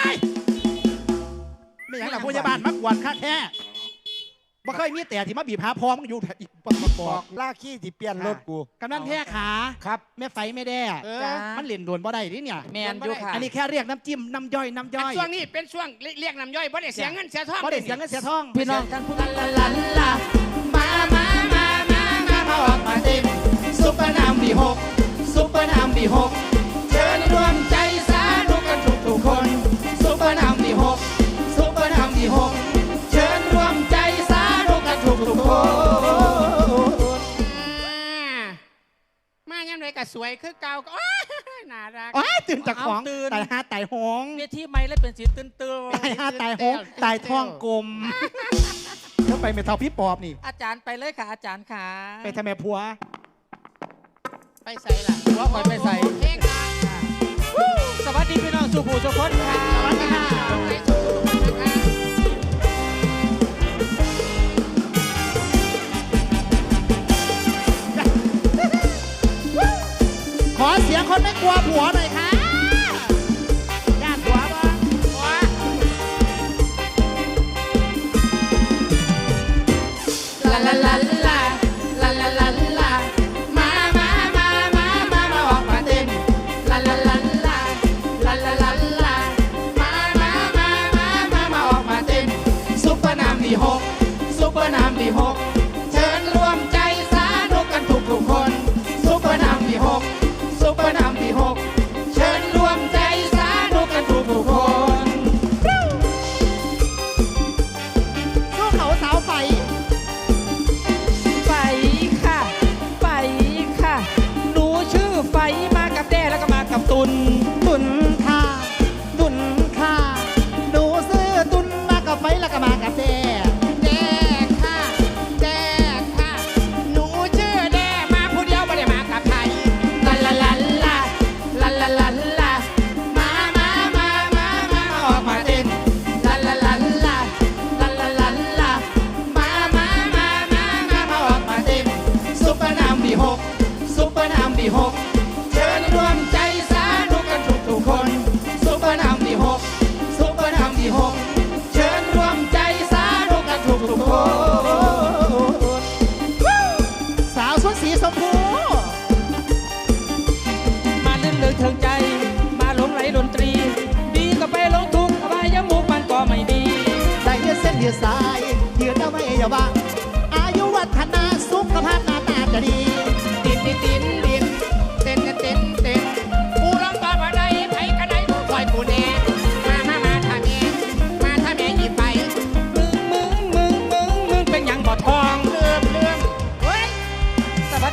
ายไม่อย่างหลังพยาบาลมักวนค่าแท้บ่เคยมีแต่ที่มาบีบหาพอมึงอยู่อีกปอกปบออกกล่าขี้ที่เปลี่ยนรถกูกำนันแท้ขาครับแม่ไฟไม่แด้เออจ้ามันเหรียญโดวนบ่ได้นี่เนี่ยแมนอยู่ค่ะอันนี้แค่เรียกน้ำจิ้มน้ำย่อยน้ำย่อยช่วงนี้เป็นช่วงเรียกน้ำย่อยเพราะได้เสียเงินเสียทองบ่ได้เสียเงินเสียทองพี่น้องท่านผู้ลาลาลาลามามามามามามาออกมาเต็มซุปเปอร์น้ำบีหกซุปเปอร์น้ำบีหก สวยคือเก่าก็โอ้ยน่ารัก อ้ายตื่นจากของไต่ห้าไต่หงเวทีไม่และเป็นสีตื่นตื่นไต่ห้าไต่หงไต่ทองกลมแล้วไปเมทัลพี่ปอบนี่ อาจารย์ไปเลยค่ะ อาจารย์ค่ะ ไปทำไมพัว ไปใส่ล่ะหัวคอยไปใส่ เพลงนะสวัสดีพี่น้องสุภูสุคนค่ะ คนไม่กลัวผัวหน่อยค่ะย่านผัวบ้างว้าลาลาลาลาลาลาลาลามามามามามามาออกมาเต้นลาลาลาลาลาลาลาลามามามามามามาออกมาเต้นซุปเปอร์น้ำดีหกซุปเปอร์น้ำดีหก เปอร์น้ำบีหกเชิญรวมใจสาธุกันทุกทุกคน สาวชุดสีชมพูมาลื่นเลยเทิงใจ มาหลงไหลดนตรี ดีก็ไปหลงทุกข์อบายมุกมันก็ไม่ดี ได้ยืดเส้นเยืดสายเยืดเอาไว้อย่าบ้างอายุวัฒนาสุขภาพหน้าตาจะดีตินตินติน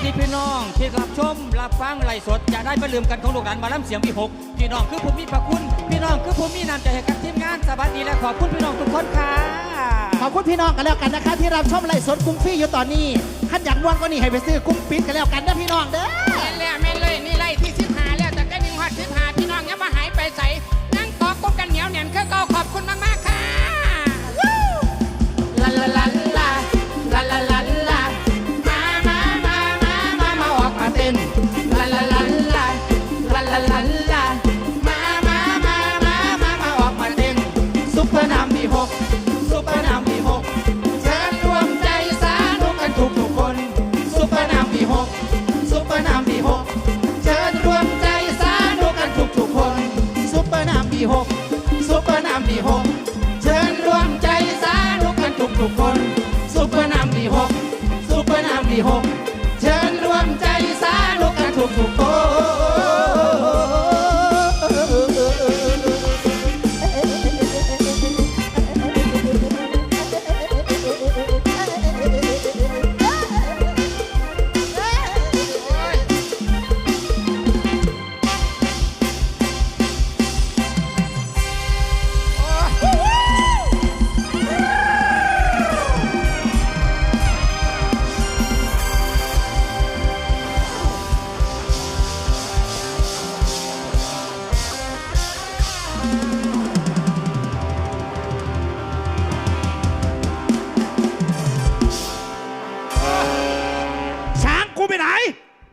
สวัสดีพี่น้องที่รับชมรับฟังไลฟ์สดอย่าได้ปลืมกันของลูกหลานมาล้ำเสียงพี่หกพี่น้องคือผู้มีพระคุณ พี่น้องคือผู้มีน้ำใจให้กับทีมงานสวัสดีและขอบคุณพี่น้องทุกคนค่ะขอบคุณพี่น้องกันแล้วกันนะคะที่รับชมไลฟ์สดกุ้งฟรี่อยู่ตอนนี้ขั้นอยากม่วงก็นี่ให้ไปซื้อกุ้งปิดกันแล้วกันนะพี่น้องเด้อีหกซุปเปอร์น้ำดีหกเชิญรวมใจสาธุกันทุกทุกคนซุปเปอร์น้ำดีหกซุปเปอร์น้ำดีหก ช้างกูไปไหน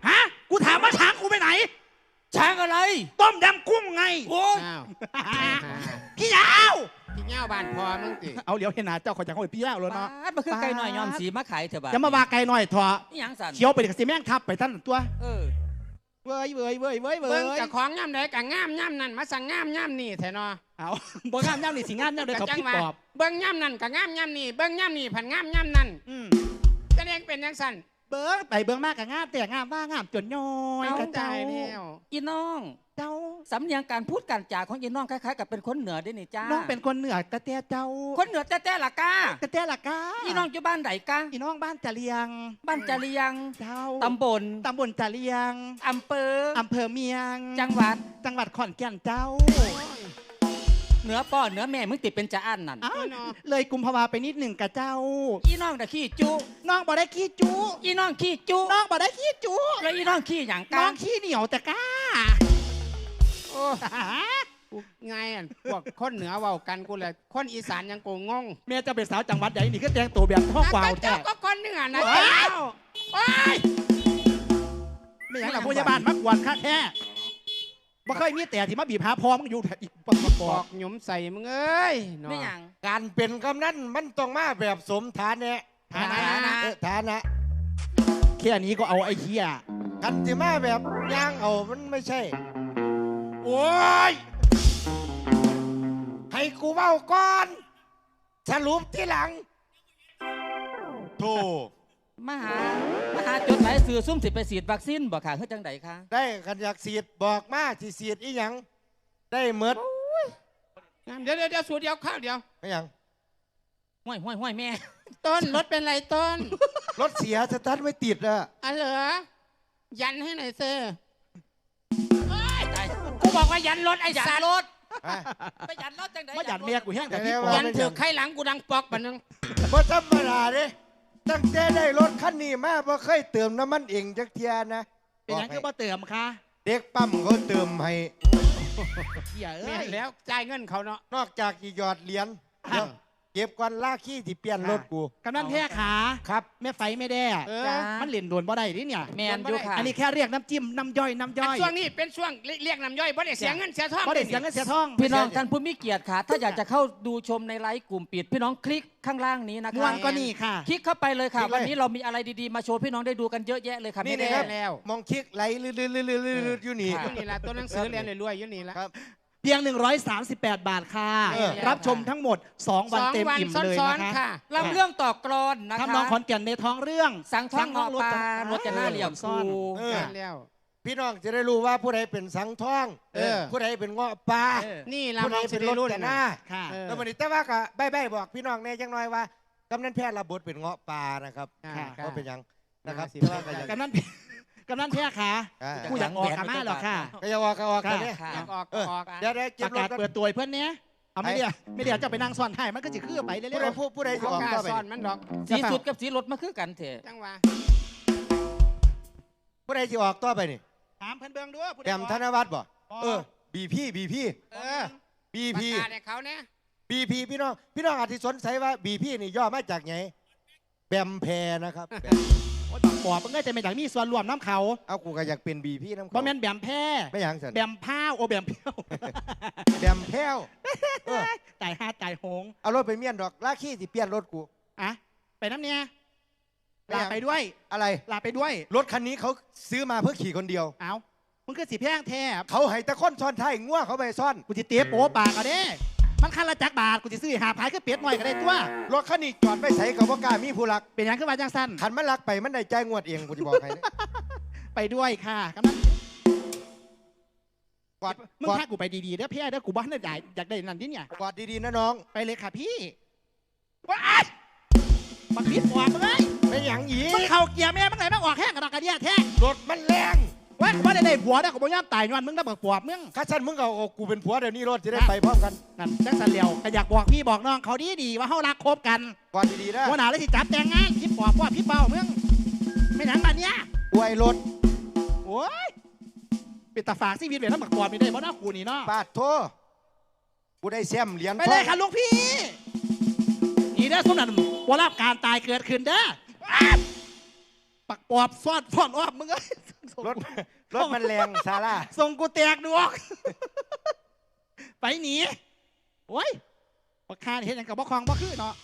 ฮะ กูถามว่าช้างกูไปไหน ช้างอะไร ต้มยำกุ้งไงโอ้ยอ้าวพี่ยาว พี่เง่าบานพอมึงติเอาเหลียวเห็นหน้าเจ้าขอจังเอาไปพี่ยาวเลยบ้าเนาะดมันคือไก่หน่อยยอมสีมาขายเถอะบ้าอย่ามาว่าไกลหน่อยเถอะนี่หยังสันเขียวไปเด็กสิแม่งทับไปท่านตัว เออ เว้ยเว้ยเว้ยเว้ยเว้เบิ่งยเจะของย่ำใดกับง่ามย่ำนั่นมาสั่งง่ามย่ำนี่แท้เนาะเอา บ่งามย่ำนี่สิงามย่ำเลยเขาจัพี่ว่าปอบเบิ่งย่ำนั่นกับง่ามย่ำนี่เบิ่งย่ำนี่ผันง่ามย่ำนั่นอืมแสดงเป็นยังสั่นเบิ้งไปเบิ้งมากกับงามแต่งามว่างามจนย้อยเอากระใจเจ้าแล้ว อีน้อง เจ้า สำเนียงการพูดการจาของอีน้องคล้ายๆกับเป็นคนเหนือด้วยนี่จ้าน้องเป็นคนเหนือแต่แต่เจ้า คนเหนือแต่แต่ละกาแต่แต่ละกาอีน้องอยู่บ้านไหนกาอีน้องบ้านจะเลียง บ้านจะเลียง เจ้าตำบลตำบลจะเลียงอำเภออำเภอเมียง จังหวัด จังหวัดขอนแก่นเจ้าเหนือป้อเหนือแม่มึงติดเป็นจะอั้นนั่นอ้าวเลยกุมภาวาไปนิดหนึ่งกับเจ้า อีน้องตะขี้จุ น้องบ่ได้ขี้จุ อีน้องขี้จุ น้องบ่ได้ขี้จุ แล้วอีน้องขี้หยังน้กัองนขี้เหนียวแต่กล้าโอ้ กูไงอะพวกคนเหนือเว้ากันกูเลยคนอีสานยังกูงงแม่เจะเป็นสาวจังหวัดใหญ่นี่ก็แต่งตัวแบบท้องกวาวแท้เจ้าก็คนเหนือนะว้าเจ้าวโอ้ยไม่อย่างหลังพยาบาลมักกวนค่าแท้บ่เคยมีแต่ที่มาบีบหาพอมึงอยู่อีกปอกปบออกกหยุมใส่มึงเอ้ยเนาะไม่หยังการเป็นกำนันมันต้องมาแบบสมฐานะฐานะเออฐานะแค่นี้ก็เอาไอ้เหี้ยกันจะมาแบบย่างเอามันไม่ใช่ โอ้ย ให้กูเบ้าก่อน สรุปที่หลังโธ่มาหามาหาจดหมายสื่อซุ่มสิไปฉีดวัคซีนบ่ค่ะเฮ้ยจังใดคะได้กันอยากเสียดบอกมาที่เสียดอีหยัง ได้เมดเดี๋ยวเดี๋ยวเดี๋ยวสูตรเดียวข้าวเดียว ไม่หยัง ห้วยห้วยห้วยแม่ ต้นรถเป็นไรต้น รถเสียสตาร์ทไม่ติดอะอะเหรอยันให้หน่อยเซอตายกู บอกว่ายันรถไอ้ยันสัตว์รถอะไปยันรถจังใดมาหยัดเมียกูแห้งแต่เดี๋พี่ยวปอๆบยันถือไข่หลังกูดังปอกปะนึงบ่ธรรมดาเด้ตั้งแต่ได้รถคันนี้มาบ่เคยเติมน้ำมันเองจักเทียนะเป็นหยังคือบ่เติมค่ะ เด็กปั๊มเขาเติมให้เหี้ยเอ้แม่ยนแล้วจ่ายเงินเขาเนาะนอกจากอีหยอดเหรียญครับ เก็บก่อนลากขี้ที่เปลี่ยนรถกูกำนันแท้ขาครับแม่ไฟไม่ได้เอจ้าอมันเหรียญโดวนบ่ได้ดิเนี่ย แมนอยู่ค่ะอันนี้แค่เรียกน้ำจิ้มน้ำย่อยน้ำย่อัอนยช่วงนี้เป็นช่วงเรียกน้ำย่อยเพราะได้เสียเงินเสียทองบ่ได้เสียเงินเสียทองพี่น้องท่านผู้มีเกียรติค่ะ ถ้าอยากจะเข้าดูชมในไลฟ์กลุ่มปิด พี่น้องคลิกข้างล่างนี้นะม่วคะนก็นี่ค่ะ คลิกเข้าไปเลยค่ะ คลิกเลย วันนี้เรามีอะไรดีๆมาโชว์พี่น้องได้ดูกันเยอะแยะเลยค่ะนี่พี่นะครับแล้วมองคลิกไหลลื่นๆๆๆๆอยู่นี่ อยู่นี่ละตัวหนังสือเรียนรวยๆอยู่นี่ละครับ เพียง 138 บาทค่ะ เออ รับชมทั้งหมด 2 วันเต็มอิ่มเลยซ้อนะนคะๆค่ะลำเรื่องต่อกรอนนะคะทำน้องขอนแก่นในท้องเรื่องสังท่องเงาะปลาสังรถจะหน้าเหลี่ยมซ่คูอน เออ แล้ว พี่น้องจะได้รู้ว่าผู้ใดเป็นสังท่องเออ ผู้ใดเป็นเงาะปลาเออ นี่เราผู้ลใดองสิเป็นได้รถรุ่นแต่หน้าค่ะ เออ แล้ววันนี้แต่ว่าก็ใบ้ๆบอกพี่น้องแน่จังน้อยว่ากำนันแพทย์ระบทเป็นเงาะปลานะครับอ่าค่ะ ก็เป็นหยังนะครับสิแต่ว่าก็อยาก กำนัน กำนันแท้ค่ะอ่า กูอยากออกกามาหรอกค่ะ ก็อยากออกก็ออกกันเนี่ยค่ะอยากออกเอก็อออกเดี๋ยวเดี๋ยวปเก็บระรกาถศก่อนเปิดตัวให้เพื่อนเนี้ยเอาไม่เดียวไม่เดียวจะไปนั่งซ้อนให้มันก็จะคือไปเรื่ผู้ใดอยผู้ผู้ใดจะเขาออกกล้าก็ไปซ่อนมันดอกสีสุดกับสีรถมาคือกันเถอะจังหวะผู้ใดจะออกต่อไปนี่ๆถามเพื่อนเบิ่งด้วยผู้ใดแอมธนวัฒน์บ่บ่เออบีพี่บีพี่เออบีประพี่กาศให้เขาเนี่ยบีพีพี่น้องพี่น้องอาจจะสนใจว่าบีพี่นี่ย่อมาจากไงแบมแพรนะครับแบม โอ้ยบักปอบมันก็จะเป็นอย่างมีส่วนรวมน้ำเขาเอากูก็อยากเป็นบีพี่น้ำบ่เขาแม่นแบมแพ้ไม่หยังสันแบมพ้าวโอแบมเพี้ยวแบมแพ้วเออตายห้าตายโหงเอารถไปเมียนดอกลากขี้ที่เปลี่ยนรถกูอะไปน้ำเนี่ยไม่ลาอยากไปด้วยอะไรลาไปด้วย รถคันนี้เขาซื้อมาเพื่อขี่คนเดียวเอามึงคือสีแพงแท้เขาให้ตะค้อนซ้อนท้ายงัวเขาไปซ่อนกูจะเตะโป๊ปากก็ได้ มันคันละจักบาทกูจะซื้อหาพายคือเป็ดหน่อยก็ได้ตัว รถคันนี้จอดไปใส่กับว่ากล้ามีผู้รักเป็นหยังขึ้นมาจังสั้นคันมันรักไปมันได้ใจายงวดเองกูจะบอกให้นะไปด้วยค่ะกำนันกอดมึงกอดพากูไปดีๆเด้อพี่เด้อกูบ้านได้อยากได้นั่นที่เนี่ยกอดดีๆนะน้องไปเลยค่ะพี่ว้ายมันพิษหัวมึงเลยไม่หยังอีมึงกเข่าเกียร์แม่มึงไหนมึงออกแห้งกระดอกกระเดียแท้ รถมันแรงเว้ยกูว่าได้ได้ผัวได้กูบ่ยอมตายย้อนมึงได้บอกปอบมึงข้าชันมึงเอาเอากูเป็นผัวเดี๋ยวนี้รถจะได้นะไปพร้อมกันนั่นจังสันเหลียวก็อยากบอกพี่บอกน้องเขาดีดีๆว่าเฮารักคบกันกอดดีๆนะวันหนาเลยสิจับแต่งงานพี่ปอบว่าพี่เป้ามึงไม่หนังแบบเนี้ยอวยรถโอ้ยปิดตาฝากชีวิตเวียนน้ำหมักปอบนี่ได้บ่น่ากูนี่เนาะปาดโทกูได้แซมเหรียญไปเลยค่ะลูกพี่นี่เด้อสมนันว่ารับการตายเกิดขึ้นเด้ออ้าวปักปอบซอดฟอนอ้อมมึงเอ้ย รถรถมันแรงซาร่าส่งกูแตกดวก ไปหนีโอ้ยประคาเห็นอย่างกับบ่คลองบ่คือเนาะ